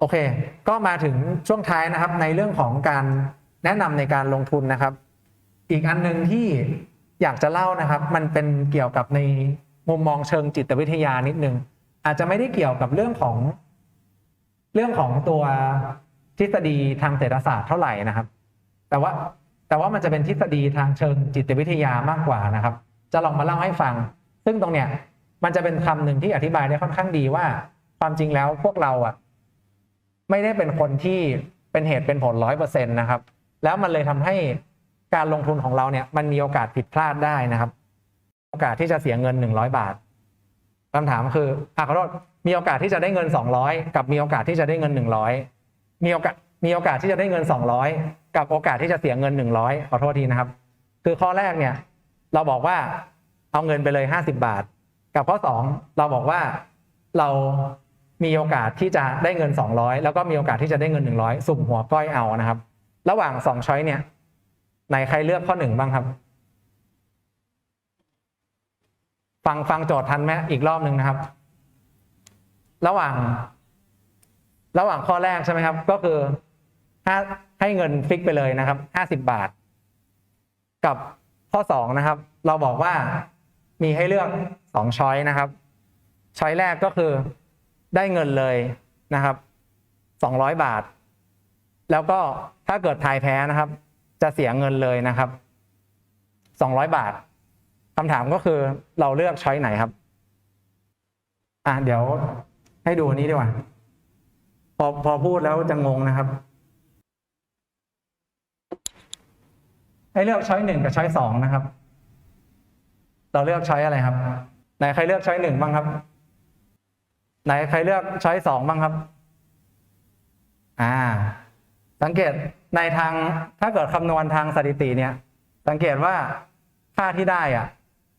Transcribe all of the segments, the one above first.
โอเค ก็มาถึงช่วงท้ายนะครับ ในเรื่องของการแนะนำในการลงทุนนะครับ อีกอันหนึ่งที่อยากจะเล่านะครับ มันเป็นเกี่ยวกับในมุมมองเชิงจิตวิทยานิดนึงอาจจะไม่ได้เกี่ยวกับเรื่องของ เรื่องของตัวทฤษฎีทางเศรษฐศาสตร์เท่าไหร่นะครับ แต่ว่าแต่ว่ามันจะเป็นทฤษฎีทางเชิงจิตวิทยามากกว่านะครับ จะลองมาเล่าให้ฟัง ซึ่งตรงเนี้ยมันจะเป็นคำหนึ่งที่อธิบายได้ค่อนข้างดีว่า ความจริงแล้วพวกเราอะ ไม่ได้เป็นคนที่เป็นเหตุเป็นผลร้อยเปอร์เซ็นต์นะครับ แล้วมันเลยทำให้การลงทุนของเราเนี่ย มันมีโอกาสผิดพลาดได้นะครับ โอกาสที่จะเสียเงินหนึ่งร้อยบาทคำถามคืออะขอโทษมีโอกาสที่จะได้เงินสองร้อยกับมีโอกาสที่จะได้เงินหนึ่งร้อยมีโอกาสมีโอกาสที่จะได้เงินสองร้อยกับโอกาสที่จะเสียเงินหนึ่งร้อยขอโทษทีนะครับ คือข้อแรกเนี่ย เราบอกว่าเอาเงินไปเลยห้าสิบาท กับข้อสองเราบอกว่าเรา มีโอกาสที่จะได้เงิน 200 แล้วก็มีโอกาสที่จะได้เงิน 100 สุ่มหัวก้อยเอานะครับ ระหว่างสองช้อยเนี่ยไหนใครเลือกข้อหนึ่งบ้างครับ ฟังฟังโจทย์ทันไหมอีกรอบหนึ่งนะครับ ระหว่าง ระหว่างข้อแรกใช่ไหมครับ ก็คือให้ให้เงินฟิกไปเลยนะครับห้าสิบบาท กับข้อสองนะครับ เราบอกว่ามีให้เลือกสองช้อยนะครับช้อยแรกก็คือ ได้เงินเลยนะครับสองร้อยบาท แล้วก็ถ้าเกิดทายแพ้นะครับ จะเสียเงินเลยนะครับสองร้อยบาทคำถามก็คือเราเลือกช้อยไหนครับ อะเดี๋ยวให้ดูอันนี้ดีกว่า พอพอพูดแล้วจะงงนะครับ ให้เลือกช้อยหนึ่งกับช้อยสองนะครับ เราเลือกช้อยอะไรครับ ไหนใครเลือกช้อยหนึ่งบ้างครับ ไหนใครเลือกช้อยสองบ้างครับ อ่า สังเกตในทางถ้าเกิดคำนวณทางสถิติเนี่ย สังเกตว่าค่าที่ได้อะ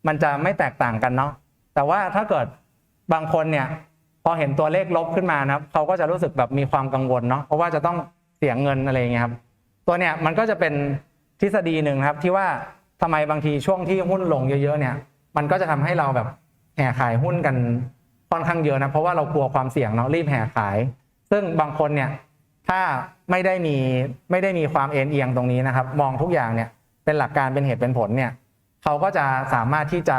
มันจะไม่แตกต่างกันเนาะแต่ว่าถ้าเกิดบางคนเนี่ย พอเห็นตัวเลขลบขึ้นมานะครับเขาก็จะรู้สึกแบบมีความกังวลเนาะเพราะว่าจะต้องเสียเงินอะไรเงี้ยครับ ตัวเนี่ยมันก็จะเป็นทฤษฎีหนึ่งครับ ที่ว่าทำไมบางทีช่วงที่หุ้นลงเยอะๆเนี่ย มันก็จะทำให้เราแบบแห่ขายหุ้นกัน ค่อนข้างเยอะนะเพราะว่าเรากลัวความเสี่ยงเนาะรีบแห่ขาย ซึ่งบางคนเนี่ยถ้าไม่ได้มีไม่ได้มีความเอ็นเอียงตรงนี้นะครับ มองทุกอย่างเนี่ยเป็นหลักการเป็นเหตุเป็นผลเนี่ยเขาก็จะสามารถที่จะ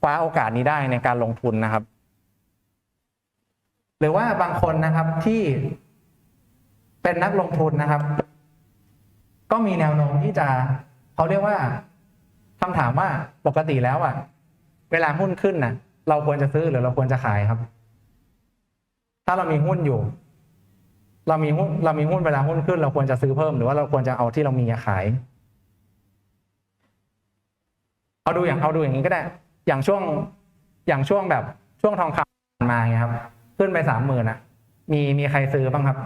คว้าโอกาสนี้ได้ในการลงทุนนะครับ หรือว่าบางคนนะครับที่เป็นนักลงทุนนะครับ ก็มีแนวโน้มที่จะเขาเรียกว่าคำถามว่าปกติแล้วอะเวลาหุ้นขึ้นนะ เราควรจะซื้อหรือเราควรจะขายครับ ถ้าเรามีหุ้นอยู่ เรามีหุ้นเรามีหุ้นเวลาหุ้นขึ้น เราควรจะซื้อเพิ่มหรือว่าเราควรจะเอาที่เรามีขาย เอาดูอย่างเอาดูอย่างนี้ก็ได้ อย่างช่วงอย่างช่วงแบบช่วงทองคำมาไงครับ ขึ้นไปสามหมื่นอะมีมีใครซื้อบ้างครับ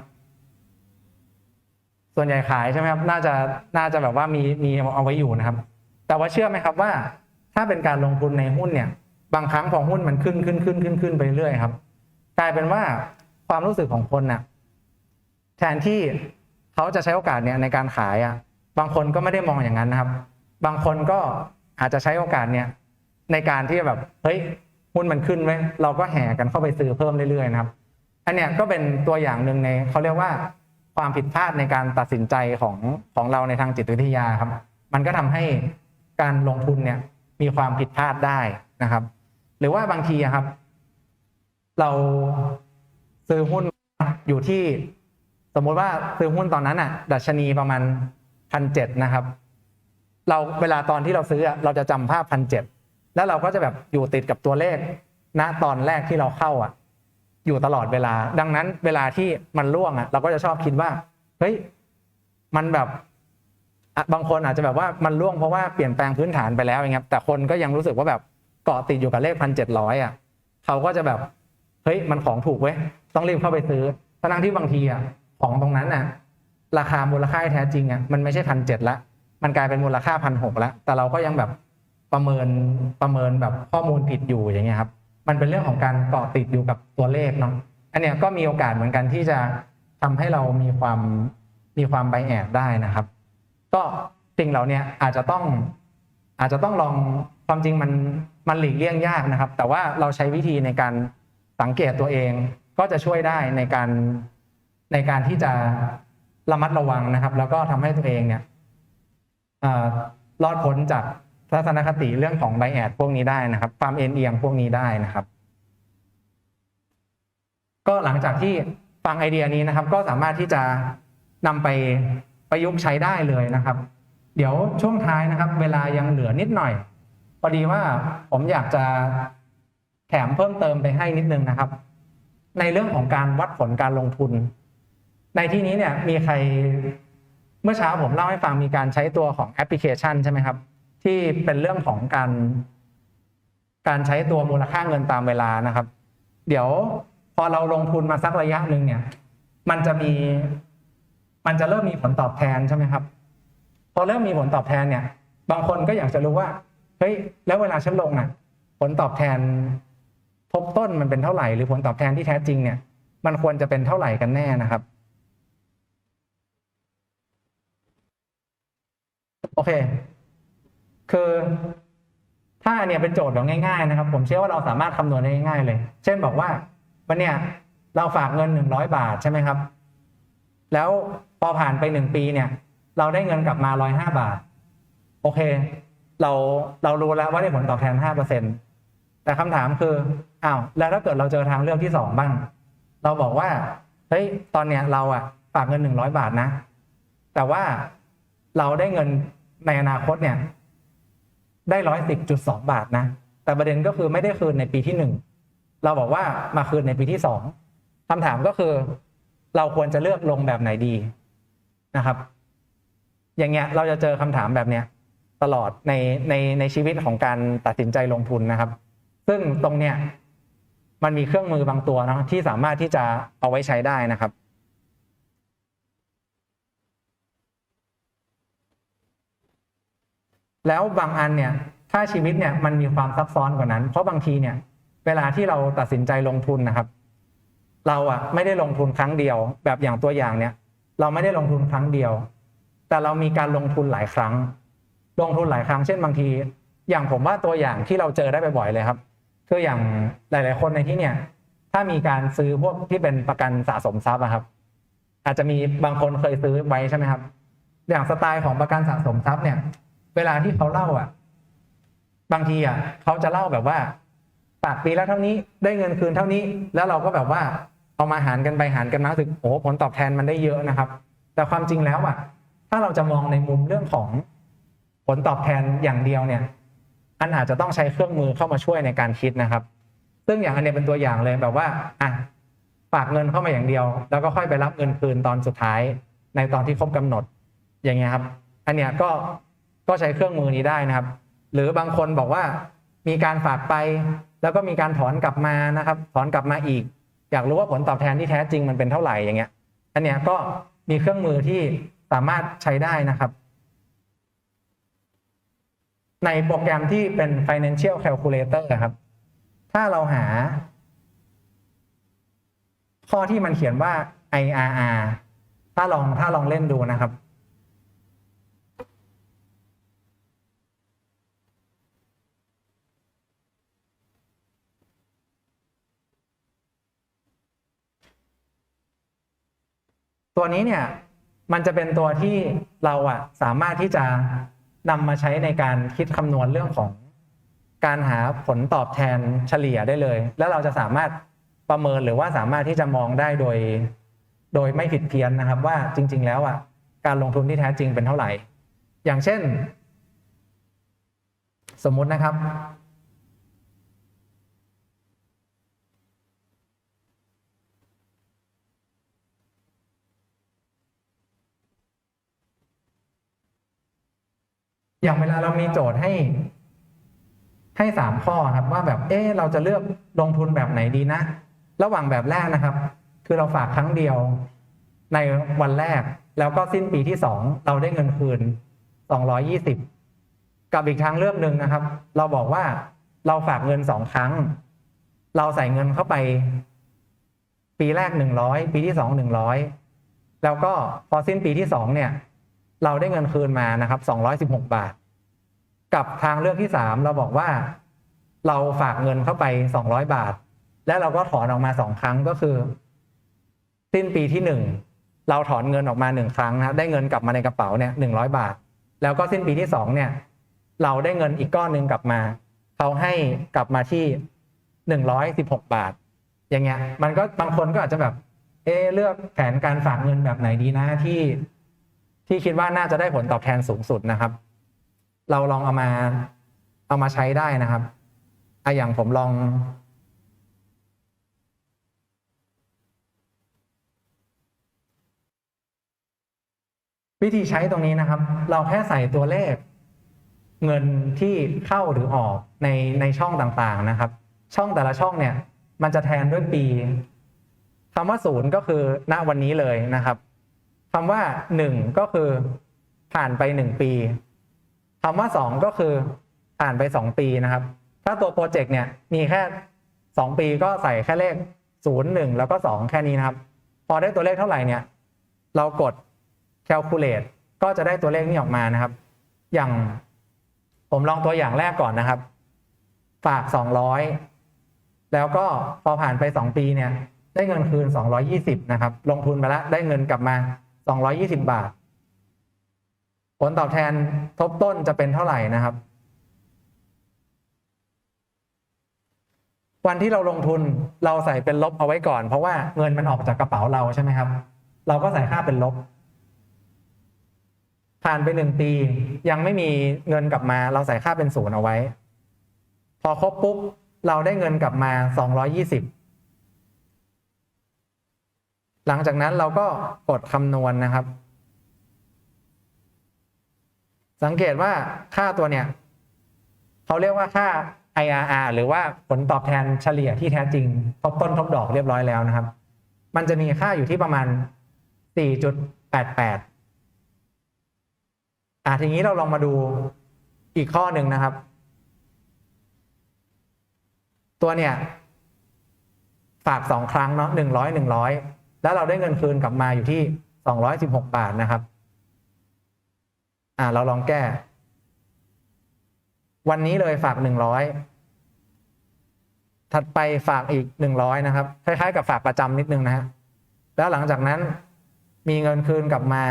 ส่วนใหญ่ขายใช่ไหมครับ น่าจะน่าจะแบบว่ามีมีเอาไว้อยู่นะครับ แต่ว่าเชื่อไหมครับว่า ถ้าเป็นการลงทุนในหุ้นเนี่ย บางครั้งพอหุ้นมันขึ้นขึ้นขึ้นขึ้นขึ้นไปเรื่อยครับ กลายเป็นว่าความรู้สึกของคนน่ะ แทนที่เขาจะใช้โอกาสเนี่ยในการขายอะ บางคนก็ไม่ได้มองอย่างนั้นนะครับ บางคนก็อาจจะใช้โอกาสเนี่ย ในการที่แบบเฮ้ยหุ้นมันขึ้นไว้เราก็แห่กันเข้าไปซื้อเพิ่มเรื่อยๆนะครับ อันเนี้ยก็เป็นตัวอย่างหนึ่งในเขาเรียกว่าความผิดพลาดในการตัดสินใจของของเราในทางจิตวิทยาครับ มันก็ทำให้การลงทุนเนี่ยมีความผิดพลาดได้นะครับ หรือว่าบางทีอะครับ เราซื้อหุ้นอยู่ที่ สมมติว่าซื้อหุ้นตอนนั้นอะ ดัชนีประมาณพันเจ็ดนะครับ เราเวลาตอนที่เราซื้ออะเราจะจำภาพพันเจ็ดแล้วเราก็จะแบบอยู่ติดกับตัวเลขณตอนแรกที่เราเข้าอะ อยู่ตลอดเวลา ดังนั้นเวลาที่มันร่วงอะ เราก็จะชอบคิดว่าเฮ้ยมันแบบบางคนอาจจะแบบว่ามันร่วงเพราะว่าเปลี่ยนแปลงพื้นฐานไปแล้วอย่างเงี้ยแต่คนก็ยังรู้สึกว่าแบบ เกาะติดอยู่กับเลขพันเจ็ดร้อยอะเขาก็จะแบบเฮ้ยมันของถูกเว้ยต้องรีบเข้าไปซื้อทั้งที่บางทีอะของตรงนั้นน่ะ ราคามูลค่าแท้จริงอะมันไม่ใช่พันเจ็ดละมันกลายเป็นมูลค่าพันหกแล้วแต่เราก็ยังแบบประเมินประเมินแบบข้อมูลผิดอยู่อย่างเงี้ยครับ มันเป็นเรื่องของการเกาะติดอยู่กับตัวเลขเนาะอันเนี้ยก็มีโอกาสเหมือนกันที่จะทำให้เรามีความมีความไบแอดได้นะครับ ก็สิ่งเหล่าเนี้ยอาจจะต้องอาจจะต้องลอง ความจริงมันมันหลีกเลี่ยงยากนะครับ แต่ว่าเราใช้วิธีในการสังเกตตัวเอง ก็จะช่วยได้ในการในการที่จะระมัดระวังนะครับ แล้วก็ทำให้ตัวเองเนี่ยเอ่อรอดพ้นจากทัศนคติเรื่องของไบแอดพวกนี้ได้นะครับ ความเอ็นเอียงพวกนี้ได้นะครับ ก็หลังจากที่ฟังไอเดียนี้นะครับ ก็สามารถที่จะนำไปประยุกต์ใช้ได้เลยนะครับ เดี๋ยวช่วงท้ายนะครับ เวลายังเหลือนิดหน่อย พอดีว่าผมอยากจะแถมเพิ่มเติมไปให้นิดนึงนะครับ ในเรื่องของการวัดผลการลงทุน ในที่นี้เนี่ยมีใครเมื่อเช้าผมเล่าให้ฟังมีการใช้ตัวของแอปพลิเคชันใช่ไหมครับ ที่เป็นเรื่องของการ การใช้ตัวมูลค่าเงินตามเวลานะครับ เดี๋ยวพอเราลงทุนมาสักระยะหนึ่งเนี่ย มันจะมี มันจะเริ่มมีผลตอบแทนใช่ไหมครับ พอเริ่มมีผลตอบแทนเนี่ย บางคนก็อยากจะรู้ว่า เฮ้ยแล้วเวลาฉันลงอะ ผลตอบแทนทบต้นมันเป็นเท่าไหร่หรือผลตอบแทนที่แท้จริงเนี่ย มันควรจะเป็นเท่าไหร่กันแน่นะครับโอเค คือถ้าเนี่ยเป็นโจทย์แบบง่ายๆนะครับ ผมเชื่อว่าเราสามารถคำนวณได้ง่ายๆเลย เช่นบอกว่าวันเนี้ยเราฝากเงินหนึ่งร้อยบาทใช่ไหมครับ แล้วพอผ่านไปหนึ่งปีเนี่ย เราได้เงินกลับมาร้อยห้าบาท โอเค เราเรารู้แล้วว่าได้ผลตอบแทนห้าเปอร์เซ็นแต่คำถามคืออ้าวแล้วถ้าเกิดเราเจอทางเลือกที่สองบ้าง เราบอกว่าเฮ้ยตอนเนี้ยเราอะฝากเงินหนึ่งร้อยบาทนะ แต่ว่าเราได้เงินในอนาคตเนี่ย ได้ร้อยสิบจุดสองบาทนะ แต่ประเด็นก็คือไม่ได้คืนในปีที่หนึ่งเราบอกว่ามาคืนในปีที่สองคำถามก็คือ เราควรจะเลือกลงแบบไหนดีนะครับ อย่างเงี้ยเราจะเจอคำถามแบบเนี้ย ตลอดในในในชีวิตของการตัดสินใจลงทุนนะครับ ซึ่งตรงเนี้ยมันมีเครื่องมือบางตัวเนาะที่สามารถที่จะเอาไว้ใช้ได้นะครับ แล้วบางอันเนี่ยถ้าชีวิตเนี่ยมันมีความซับซ้อนกว่านั้น เพราะบางทีเนี่ย เวลาที่เราตัดสินใจลงทุนนะครับ เราอะไม่ได้ลงทุนครั้งเดียว แบบอย่างตัวอย่างเนี่ย เราไม่ได้ลงทุนครั้งเดียว แต่เรามีการลงทุนหลายครั้ง ลงทุนหลายครั้งเช่นบางที อย่างผมว่าตัวอย่างที่เราเจอได้บ่อยๆเลยครับคืออย่างหลาย ๆ คนในที่เนี่ย ถ้ามีการซื้อพวกที่เป็นประกันสะสมทรัพย์อะครับ อาจจะมีบางคนเคยซื้อไว้ใช่ไหมครับ อย่างสไตล์ของประกันสะสมทรัพย์เนี่ย เวลาที่เขาเล่าอะ บางทีอะเขาจะเล่าแบบว่าฝากปีละเท่านี้ได้เงินคืนเท่านี้ แล้วเราก็แบบว่าเอามาหารกันไปหารกันมาถึงโอ้โหผลตอบแทนมันได้เยอะนะครับ แต่ความจริงแล้วอะ ถ้าเราจะมองในมุมเรื่องของ ลตอบแทนอย่างเดียวเนี่ยอันอาจจะต้องใช้เครื่องมือเข้ามาช่วยในการคิดนะครับ ซึ่งอย่างอันเนี้ยเป็นตัวอย่างเลยแบบว่าอะฝากเงินเข้ามาอย่างเดียว แล้วก็ค่อยไปรับเงินคืนตอนสุดท้าย ในตอนที่ครบกำหนด อย่างเงี้ยครับ อันเนี้ยก็ก็ใช้เครื่องมือนี้ได้นะครับ หรือบางคนบอกว่ามีการฝากไป แล้วก็มีการถอนกลับมานะครับ ถอนกลับมาอีก อยากรู้ว่าผลตอบแทนที่แท้จริงมันเป็นเท่าไหร่อย่างเงี้ย อันเนี้ยก็มีเครื่องมือที่สามารถใช้ได้นะครับ ในโปรแกรมที่เป็น financial calculator ครับ ถ้าเราหา ข้อที่มันเขียนว่า IRR ถ้าลองถ้าลองเล่นดูนะครับ ตัวนี้เนี่ย มันจะเป็นตัวที่เราอะสามารถที่จะ นำมาใช้ในการคิดคำนวณเรื่องของการหาผลตอบแทนเฉลี่ยได้เลย แล้วเราจะสามารถประเมินหรือว่าสามารถที่จะมองได้โดย โดยไม่ผิดเพี้ยนนะครับว่าจริง ๆ แล้วอะการลงทุนที่แท้จริงเป็นเท่าไหร่ อย่างเช่น สมมุตินะครับ อย่างเวลาเรามีโจทย์ให้ ให้สามข้อครับ ว่าแบบเออเราจะเลือกลงทุนแบบไหนดีนะ ระหว่างแบบแรกนะครับ คือเราฝากครั้งเดียวในวันแรก แล้วก็สิ้นปีที่สองเราได้เงินคืนสองร้อยยี่สิบกับอีกทางเลือกหนึ่งนะครับ เราบอกว่าเราฝากเงินสองครั้ง เราใส่เงินเข้าไป ปีแรกหนึ่งร้อยปีที่สองหนึ่งร้อยแล้วก็พอสิ้นปีที่สองเนี่ย เราได้เงินคืนมานะครับสองร้อยสิบหกบาท กับทางเลือกที่สามเราบอกว่า เราฝากเงินเข้าไปสองร้อยบาท และเราก็ถอนออกมาสองครั้งก็คือ สิ้นปีที่หนึ่งเราถอนเงินออกมาหนึ่งครั้งนะครับได้เงินกลับมาในกระเป๋าเนี่ยหนึ่งร้อยบาท แล้วก็สิ้นปีที่สองเนี่ย เราได้เงินอีกก้อนหนึ่งกลับมาเขาให้กลับมาที่หนึ่งร้อยสิบหกบาท อย่างเงี้ย มันก็บางคนก็อาจจะแบบ เอะเลือกแผนการฝากเงินแบบไหนดีนะที่ ที่คิดว่าน่าจะได้ผลตอบแทนสูงสุดนะครับ เราลองเอามา เอามาใช้ได้นะครับอะอย่างผมลอง วิธีใช้ตรงนี้นะครับ เราแค่ใส่ตัวเลข เงินที่เข้าหรือออกในในช่องต่างๆนะครับ ช่องแต่ละช่องเนี่ย มันจะแทนด้วยปีคำว่าศูนย์ก็คือณวันนี้เลยนะครับ คำว่าหนึ่งก็คือผ่านไปหนึ่งปีคำว่าสองก็คือผ่านไปสองปีนะครับ ถ้าตัวโปรเจกต์เนี่ยมีแค่สองปีก็ใส่แค่เลขศูนย์หนึ่งแล้วก็สองแค่นี้นะครับ พอได้ตัวเลขเท่าไหร่เนี่ย เรากด calculate ก็จะได้ตัวเลขนี้ออกมานะครับ อย่างผมลองตัวอย่างแรกก่อนนะครับ ฝาก200แล้วก็พอผ่านไป2ปีเนี่ย ได้เงินคืน220นะครับ ลงทุนไปแล้วได้เงินกลับมา 220 บาท ผลตอบแทนทบต้นจะเป็นเท่าไหร่นะครับ วันที่เราลงทุนเราใส่เป็นลบเอาไว้ก่อน เพราะว่าเงินมันออกจากกระเป๋าเราใช่ไหมครับ เราก็ใส่ค่าเป็นลบ ผ่านไปหนึ่งปี ยังไม่มีเงินกลับมา เราใส่ค่าเป็นศูนย์เอาไว้ พอครบปุ๊บเราได้เงินกลับมาสองร้อยี่สิบ หลังจากนั้นเราก็กดคำนวณนะครับ สังเกตว่าค่าตัวเนี่ยเขาเรียกว่าค่า IRR หรือว่าผลตอบแทนเฉลี่ยที่แท้จริงทบต้นทบดอกเรียบร้อยแล้วนะครับ มันจะมีค่าอยู่ที่ประมาณ 4.88อะทีนี้เราลองมาดูอีกข้อหนึ่งนะครับ ตัวเนี่ย ฝากสองครั้งเนาะหนึ่งร้อยหนึ่งร้อย แล้วเราได้เงินคืนกลับมาอยู่ที่สองร้อยสิบหกบาทนะครับ อ่า เราลองแก้ วันนี้เลยฝากหนึ่งร้อยถัดไปฝากอีกหนึ่งร้อยนะครับ คล้ายๆ กับฝากประจำนิดนึงนะฮะแล้วหลังจากนั้นมีเงินคืนกลับมา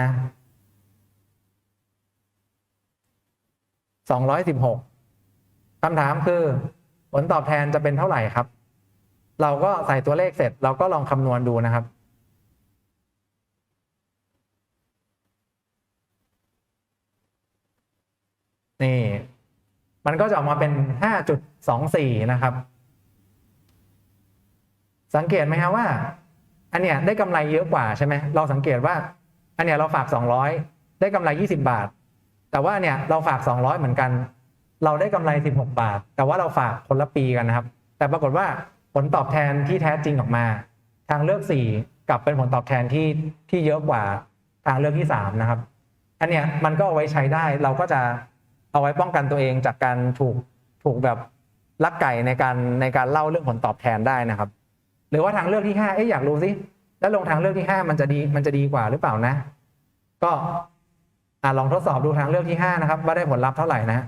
สองร้อยสิบหกคำถามคือ ผลตอบแทนจะเป็นเท่าไหร่ครับ เราก็ใส่ตัวเลขเสร็จ เราก็ลองคำนวณดูนะครับ นี่ มันก็จะออกมาเป็นห้าจุดสองสี่นะครับ สังเกตไหมครับว่า อันเนี้ยได้กำไรเยอะกว่าใช่ไหม เราสังเกตว่า อันเนี้ยเราฝากสองร้อยได้กำไรยี่สิบาท แต่ว่าเนี่ยเราฝาก 200 เหมือนกัน เราได้กำไร 16 บาท แต่ว่าเราฝากคนละปีกันนะครับ แต่ปรากฏว่าผลตอบแทนที่แท้จริงออกมา ทางเลือก 4กลับเป็นผลตอบแทนที่ที่เยอะกว่าทางเลือกที่ 3 นะครับ อันเนี้ยมันก็เอาไว้ใช้ได้เราก็จะ เอาไว้ป้องกันตัวเองจากการถูกถูกแบบลักไก่ในการในการเล่าเรื่องผลตอบแทนได้นะครับ หรือว่าทางเลือกที่5เอ๊ะอยากรู้สิแล้วลงทางเลือกที่5มันจะดีมันจะดีกว่าหรือเปล่านะ ก็อ่าลองทดสอบดูทางเลือกที่ห้านะครับ ว่าได้ผลลัพธ์เท่าไหร่นะ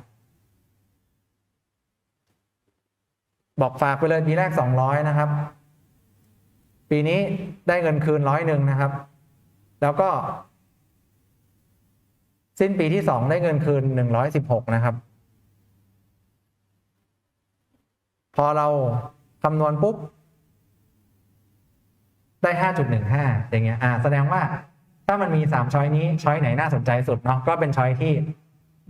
บอกฝากไปเลยปีแรกสองร้อยนะครับ ปีนี้ได้เงินคืนร้อยหนึ่งนะครับ แล้วก็ สิ้นปีที่สองได้เงินคืนหนึ่งร้อยสิบหกนะครับ พอเราคำนวณปุ๊บ ได้ห้าจุดหนึ่งห้าอย่างเงี้ยอ่า แสดงว่าถ้ามันมีสามช้อยนี้ช้อยไหนน่าสนใจสุดเนาะก็เป็นช้อยที่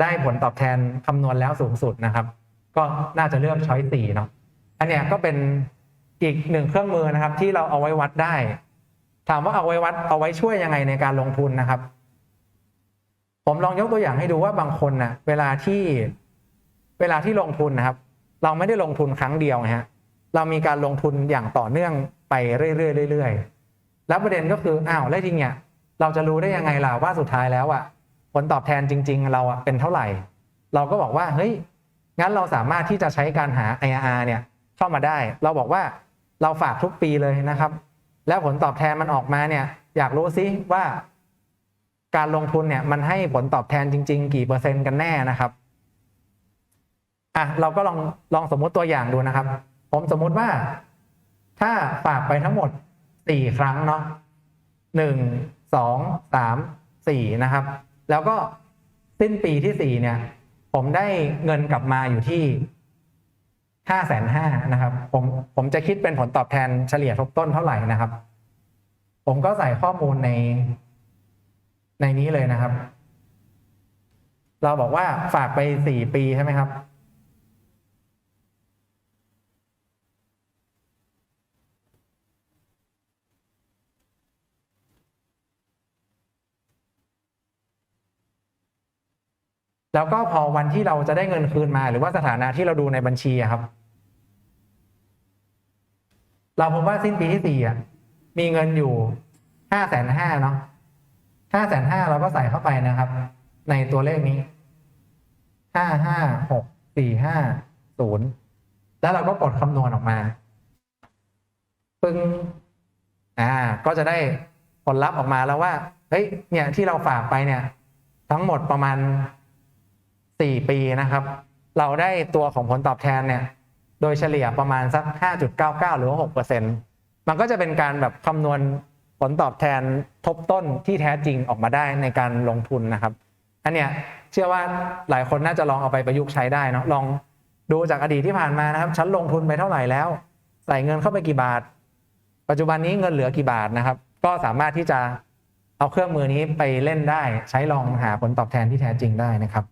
ได้ผลตอบแทนคำนวณแล้วสูงสุดนะครับ ก็น่าจะเลือกช้อยสี่เนาะอันเนี้ยก็เป็นอีกหนึ่งเครื่องมือนะครับ ที่เราเอาไว้วัดได้ ถามว่าเอาไว้วัดเอาไว้ช่วยยังไงในการลงทุนนะครับ ผมลองยกตัวอย่างให้ดูว่าบางคนนะเวลาที่เวลาที่ลงทุนนะครับ เราไม่ได้ลงทุนครั้งเดียวฮะเรามีการลงทุนอย่างต่อเนื่องไปเรื่อยๆเรื่อยๆแล้วประเด็นก็คืออ้าวแล้วทีเนี้ยเราจะรู้ได้ยังไงล่ะว่าสุดท้ายแล้วอะผลตอบแทนจริง ๆ เราอะเป็นเท่าไหร่ เราก็บอกว่าเฮ้ยงั้นเราสามารถที่จะใช้การหา IRR เนี่ยเข้ามาได้ เราบอกว่าเราฝากทุกปีเลยนะครับ แล้วผลตอบแทนมันออกมาเนี่ยอยากรู้ซิว่า การลงทุนเนี่ยมันให้ผลตอบแทนจริง ๆ กี่เปอร์เซ็นต์กันแน่นะครับอะเราก็ลองลองสมมุติตัวอย่างดูนะครับ ผมสมมุติว่า ถ้าฝากไปทั้งหมดสี่ครั้งเนาะหนึ่งสองสามสี่นะครับ แล้วก็สิ้นปีที่สี่เนี่ย ผมได้เงินกลับมาอยู่ที่ห้าแสนห้านะครับ ผมผมจะคิดเป็นผลตอบแทนเฉลี่ยทบต้นเท่าไหร่นะครับ ผมก็ใส่ข้อมูลใน ในนี้เลยนะครับ เราบอกว่าฝากไปสี่ปีใช่ไหมครับ แล้วก็พอวันที่เราจะได้เงินคืนมา หรือว่าสถานะที่เราดูในบัญชีครับ เราพบว่าสิ้นปีที่สี่มีเงินอยู่ห้าแสนห้าเนาะ ห้าแสนห้าเราก็ใส่เข้าไปนะครับ ในตัวเลขนี้ห้าห้าหกสี่ห้าศูนย์แล้วเราก็กดคำนวณออกมา ปึ้งอ่า ก็จะได้ผลลัพธ์ออกมาแล้วว่าเฮ้ยเนี่ยที่เราฝากไปเนี่ย ทั้งหมดประมาณสี่ปีนะครับ เราได้ตัวของผลตอบแทนเนี่ย โดยเฉลี่ยประมาณสัก 5.99 หรือว่า6%มันก็จะเป็นการแบบคำนวณ ผลตอบแทนทบต้นที่แท้จริงออกมาได้ในการลงทุนนะครับ อันเนี้ยเชื่อว่าหลายคนน่าจะลองเอาไปประยุกต์ใช้ได้เนาะลองดูจากอดีตที่ผ่านมานะครับ ฉันลงทุนไปเท่าไหร่แล้ว ใส่เงินเข้าไปกี่บาท ปัจจุบันนี้เงินเหลือกี่บาทนะครับ ก็สามารถที่จะเอาเครื่องมือนี้ไปเล่นได้ ใช้ลองหาผลตอบแทนที่แท้จริงได้นะครับ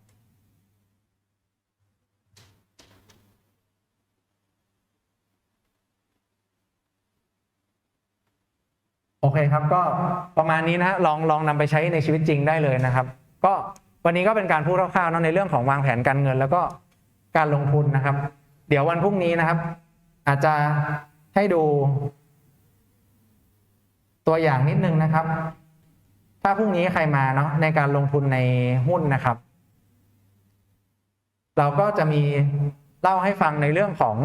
โอเคครับก็ประมาณนี้นะลองลองนำไปใช้ในชีวิตจริงได้เลยนะครับ ก็วันนี้ก็เป็นการพูดคร่าวๆเนะในเรื่องของวางแผนการเงิน แล้วก็การลงทุนนะครับ เดี๋ยววันพรุ่งนี้นะครับ อาจจะให้ดู ตัวอย่างนิดนึงนะครับ ถ้าพรุ่งนี้ใครมาเนาะในการลงทุนในหุ้นนะครับ เราก็จะมีเล่าให้ฟังในเรื่องของ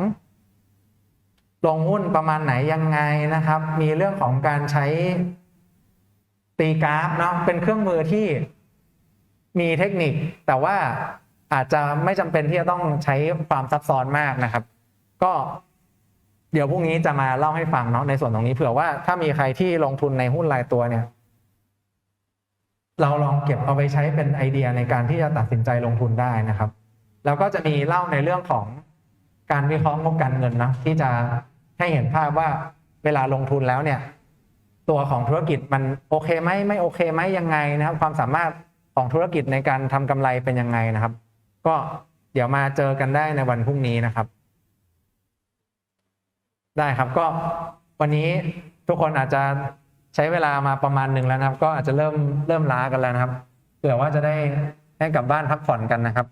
ลงหุ้นประมาณไหนยังไงนะครับ มีเรื่องของการใช้ตีกราฟเนาะเป็นเครื่องมือที่มีเทคนิค แต่ว่าอาจจะไม่จำเป็นที่จะต้องใช้ความซับซ้อนมากนะครับ ก็เดี๋ยวพรุ่งนี้จะมาเล่าให้ฟังเนาะในส่วนตรงนี้เผื่อว่าถ้ามีใครที่ลงทุนในหุ้นรายตัวเนี่ย เราลองเก็บเอาไปใช้เป็นไอเดียในการที่จะตัดสินใจลงทุนได้นะครับ แล้วก็จะมีเล่าในเรื่องของการวิเคราะห์งบการเงินนะที่จะ ให้เห็นภาพว่าเวลาลงทุนแล้วเนี่ย ตัวของธุรกิจมันโอเคไหมไม่โอเคไหมยังไงนะครับ ความสามารถของธุรกิจในการทำกำไรเป็นยังไงนะครับ ก็เดี๋ยวมาเจอกันได้ในวันพรุ่งนี้นะครับ ได้ครับก็วันนี้ทุกคนอาจจะใช้เวลามาประมาณหนึ่งแล้วนะครับ ก็อาจจะเริ่มเริ่มล้ากันแล้วนะครับเผื่อว่าจะได้ให้กลับบ้านพักผ่อนกันนะครับ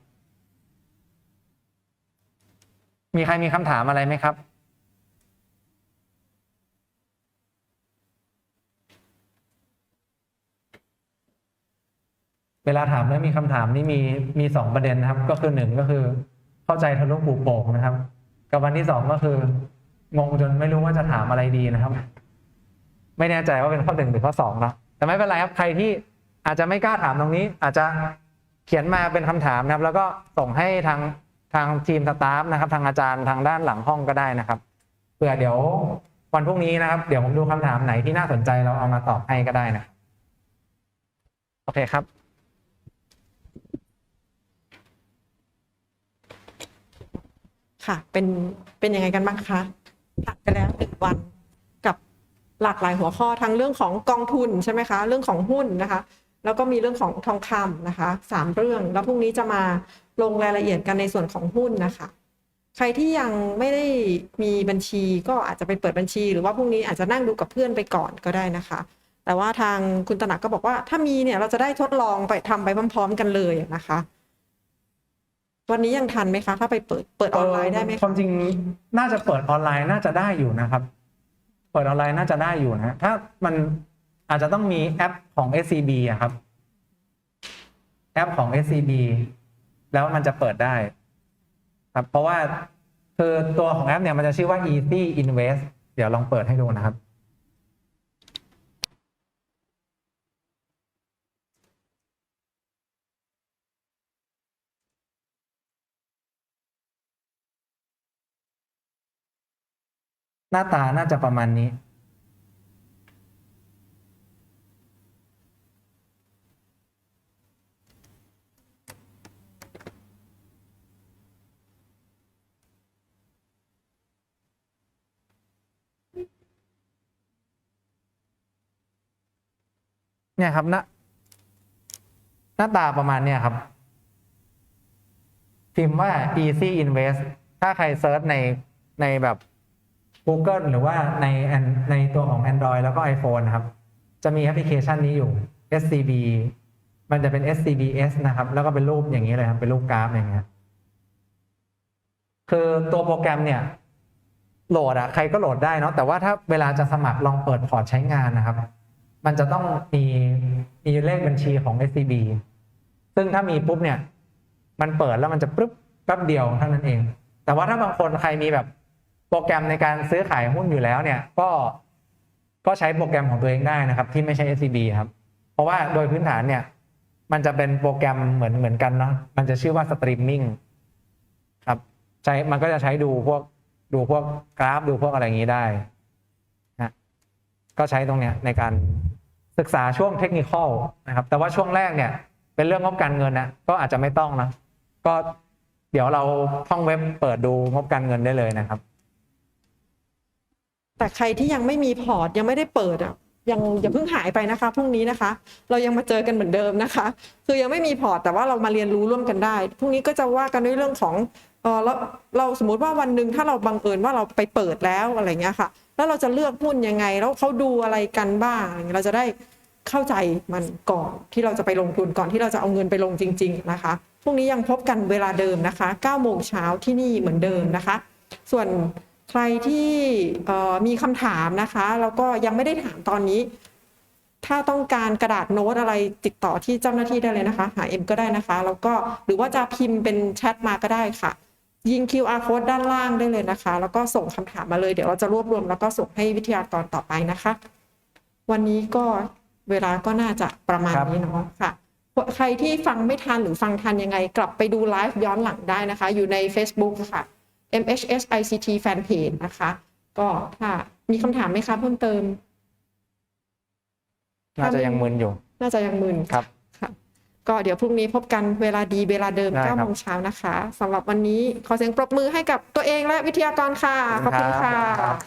มีใครมีคำถามอะไรไหมครับ เวลาถามแล้วมีคำถามนี่มีมีสองประเด็นนะครับ ก็คือหนึ่งก็คือ เข้าใจทะลุปูโป่งนะครับ กับวันที่สองก็คืองงจนไม่รู้ว่าจะถามอะไรดีนะครับ ไม่แน่ใจว่าเป็นข้อหนึ่งหรือข้อสองนะแต่ไม่เป็นไรครับใครที่อาจจะไม่กล้าถามตรงนี้ อาจจะเขียนมาเป็นคำถามนะครับ แล้วก็ส่งให้ทางทางทีมสตาฟนะครับ ทางอาจารย์ทางด้านหลังห้องก็ได้นะครับเผื่อเดี๋ยววันพรุ่งนี้นะครับ เดี๋ยวผมดูคำถามไหนที่น่าสนใจเราเอามาตอบให้ก็ได้นะ โอเคครับ ค่ะ เป็นเป็นยังไงกันบ้างคะผ่านไปแล้วหนึ่งวันกับหลากหลายหัวข้อทั้งเรื่องของกองทุนใช่ไหมคะ เรื่องของหุ้นนะคะ แล้วก็มีเรื่องของทองคำนะคะสามเรื่อง แล้วพรุ่งนี้จะมาลงรายละเอียดกันในส่วนของหุ้นนะคะ ใครที่ยังไม่ได้มีบัญชีก็อาจจะไปเปิดบัญชี หรือว่าพรุ่งนี้อาจจะนั่งดูกับเพื่อนไปก่อนก็ได้นะคะ แต่ว่าทางคุณตนักก็บอกว่าถ้ามีเนี่ยเราจะได้ทดลองไปทำไปพร้อม ๆ กันเลยนะคะ วันนี้ยังทันไหมคะ ถ้าไปเปิดเปิดออนไลน์ได้ไหมความจริงน่าจะเปิดออนไลน์น่าจะได้อยู่นะครับ เปิดออนไลน์น่าจะได้อยู่นะถ้ามันอาจจะต้องมีแอปของ SCB อะครับ แอปของ SCB แล้วมันจะเปิดได้ ครับ เพราะว่าคือตัวของแอปเนี่ยมันจะชื่อว่า Easy Invest เดี๋ยวลองเปิดให้ดูนะครับ หน้าตาน่าจะประมาณนี้ เนี่ยครับนะหน้าตาประมาณเนี่ยครับ พิมพ์ว่า easy invest ถ้าใครเซิร์ชในในแบบ Google หรือว่าในในตัวของ Android แล้วก็ iPhone นะครับ จะมีแอปพลิเคชันนี้อยู่ SCB มันจะเป็น SCBS นะครับ แล้วก็เป็นรูปอย่างนี้เลยครับ เป็นรูปกราฟอย่างเงี้ยคือตัวโปรแกรมเนี่ย โหลดอะใครก็โหลดได้เนาะแต่ว่าถ้าเวลาจะสมัครลองเปิดพอร์ตใช้งานนะครับ มันจะต้องมีมีเลขบัญชีของ SCB ซึ่งถ้ามีปุ๊บเนี่ย มันเปิดแล้วมันจะปึ๊บแป๊บเดียวเท่านั้นเอง แต่ว่าถ้าบางคนใครมีแบบ โปรแกรมในการซื้อขายหุ้นอยู่แล้วเนี่ยก็ก็ใช้โปรแกรมของตัวเองได้นะครับ ที่ไม่ใช่ SCB ครับ เพราะว่าโดยพื้นฐานเนี่ย มันจะเป็นโปรแกรมเหมือนเหมือนกันเนาะมันจะชื่อว่าสตรีมมิ่งครับใช้มันก็จะใช้ดูพวกดูพวกกราฟดูพวกอะไรอย่างนี้ได้นะก็ใช้ตรงเนี้ยในการศึกษาช่วงเทคนิคอลนะครับ แต่ว่าช่วงแรกเนี่ย เป็นเรื่องงบการเงินนะก็อาจจะไม่ต้องนะก็เดี๋ยวเราท่องเว็บเปิดดูงบการเงินได้เลยนะครับ แต่ใครที่ยังไม่มีพอร์ตยังไม่ได้เปิดอะยังอย่าเพิ่งหายไปนะคะพรุ่งนี้นะคะ เรายังมาเจอกันเหมือนเดิมนะคะ คือยังไม่มีพอร์ตแต่ว่าเรามาเรียนรู้ร่วมกันได้พรุ่งนี้ก็จะว่ากันด้วยเรื่องของเออเราเราสมมติว่าวันหนึ่งถ้าเราบังเอิญว่าเราไปเปิดแล้วอะไรเงี้ยค่ะ แล้วเราจะเลือกหุ้นยังไง แล้วเขาดูอะไรกันบ้างเงี้ยเราจะได้เข้าใจมันก่อนที่เราจะไปลงทุนก่อนที่เราจะเอาเงินไปลงจริง ๆนะคะพรุ่งนี้ยังพบกันเวลาเดิมนะคะ9โมงเช้าที่นี่เหมือนเดิมนะคะ ส่วน ใครที่มีคำถามนะคะ แล้วก็ยังไม่ได้ถามตอนนี้ ถ้าต้องการกระดาษโน้ตอะไรติดต่อที่เจ้าหน้าที่ได้เลยนะคะ หาเอ็มก็ได้นะคะ แล้วก็หรือว่าจะพิมพ์เป็นแชทมาก็ได้ค่ะ ยิง QR code ด้านล่างได้เลยนะคะ แล้วก็ส่งคำถามมาเลย เดี๋ยวเราจะรวบรวม แล้วก็ส่งให้วิทยากรต่อไปนะคะ วันนี้ก็เวลาก็น่าจะประมาณนี้เนาะค่ะใครที่ฟังไม่ทันหรือฟังทันยังไง กลับไปดูไลฟ์ย้อนหลังได้นะคะ อยู่ใน Facebook ค่ะ MHS ICT Fanpage นะคะ ก็ถ้ามีคำถามไหมคะเพิ่มเติม น่าจะยังมึนอยู่ น่าจะยังมึนครับค่ะก็เดี๋ยวพรุ่งนี้พบกันเวลาดีเวลาเดิมได้ครับ9โมงเช้านะคะสำหรับวันนี้ขอเสียงปรบมือให้กับตัวเองและวิทยากรค่ะ ขอบคุณค่ะรับ